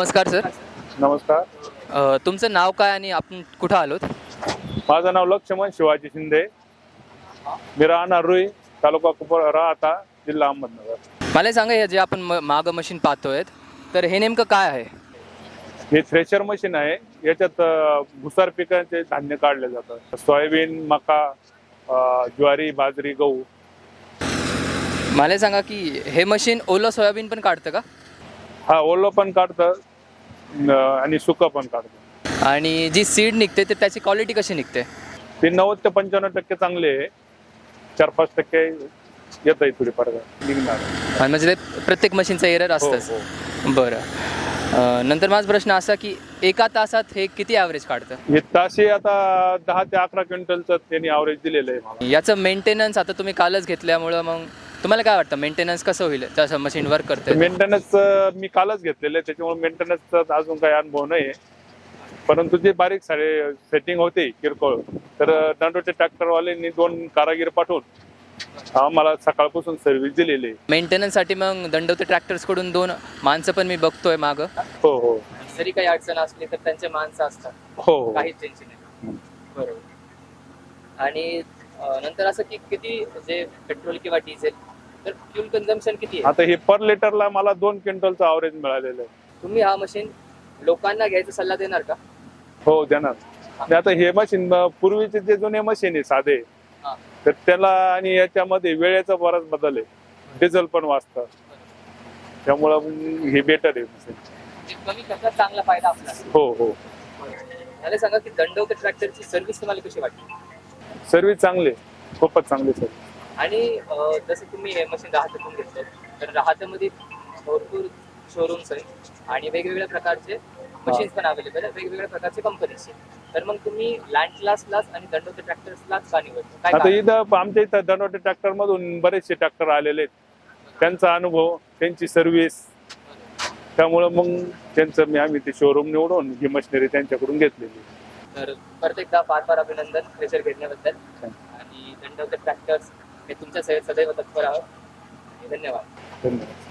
नमस्कार सर. नमस्कार. अ, तुमचं नाव काय आणि आपण कुठं आलोत? माझं नाव लक्ष्मण शिवाजी शिंदे. मी राहणार रुई तालुका कुपर राहता जिल्हा अहमदनगर. मला सांगा हे जे आपण म- मागं मशीन पाहतोय तर हे नेमकं काय आहे? हे थ्रेशर मशीन आहे. याच्यात अं, भुसार पिकांचे धान्य काढले जातात. सोयाबीन मका अं, ज्वारी बाजरी गहू. मला सांगा की हे मशीन ओलं सोयाबीन पण काढतं का? हा ओलं पण काढतं. आणि सुकं पण काढतं. आणि जी सीड निघते तर त्याची क्वालिटी कशी निघते? ते नव्वद ते पंच्याण्णव टक्के चांगले आहे. चार पाच टक्के येत आहे थोडी फरक निघणार. आणि म्हणजे ते प्रत्येक मशीनचं एरर असतंच. हो. बरं. नंतर माझा प्रश्न असा की एका तासात हे किती ॲव्हरेज काढतं? हे ताशी आता दहा ते अकरा क्विंटलचं त्यांनी ॲव्हरेज दिलेलं आहे. याचं मेंटेनन्स आता तुम्ही कालच घेतल्यामुळं मग तुम्हाला काय वाटतं मेंटेनन्स कसं होईल? तसं मशीन वर्क करते मेंटेनन्स मी कालच घेतलेलं आहे. त्याच्यामुळे मेंटेनन्सचा अजून काही अनुभव नाही आहे परंतु जे बारीक सारे सेटिंग होते किरकोळ तर दंडोटे ट्रॅक्टरवाल्यांनी दोन कारागीर पाठवून आम्हाला सकाळपासून सर्व्हिस दिलेली आहे. मेंटेनन्ससाठी मग दंडवते ट्रॅक्टर्सकडून दोन माणसं पण मी बघतोय मागं. हो हो. जरी काही अडचण असली तर त्यांचे माणसं असतात. हो हो. काहीच टेन्शन नाही. बरोबर. आणि नंतर असं की किती जे पेट्रोल किंवा डिझेल तर फ्युल कन्झम्पशन किती आहे? आता हे पर लिटरला मला दोन क्विंटलचं अवरेज मिळालेलं आहे. तुम्ही हा मशीन लोकांना घ्यायचा सल्ला देणार का? हो देणार. आणि आता हे मशीन पूर्वीचे जे जुने मशीन आहे साधे हा. तर त्याला आणि याच्यामध्ये वेळेचा बराच बदल आहे. डिझेल पण वाचतं. त्यामुळं मग हे बेटर आहे machine. ते कमी खर्चात चांगला फायदा आपला. हो हो. मला सांगा की दंडवते ट्रॅक्टरची सर्व्हिस तुम्हाला कशी वाटली? सर्व्हिस चांगली. खूपच चांगली सर्व्हिस. आणि अं, जसं तुम्ही हे मशीन राहतातून घेतलं तर राहतामध्ये भरपूर शोरूम्स आहेत आणि वेगवेगळ्या प्रकारचे मशीन्स पण अवेलेबल आहेत वेगवेगळ्या प्रकारचे कंपनीचे तर मग तुम्ही लँड क्लासलाच आणि दंडवते ट्रॅक्टर्सलाच का निवडतो? काय आता कारण? इथं आमच्या इथं दनवटे ट्रॅक्टर मधून बरेचसे ट्रॅक्टर आलेले आहेत. त्यांचा अनुभव त्यांची सर्व्हिस त्यामुळं मग त्यांचं मी आम्ही ते शोरूम निवडून ही मशिनरी त्यांच्याकडून घेतलेली तर परत एकदा फार फार अभिनंदन प्रेशर घेण्याबद्दल आणि दंडवते ट्रॅक्टर्स हे तुमच्या सदैव तत्पर आहोत. धन्यवाद. धन्यवाद.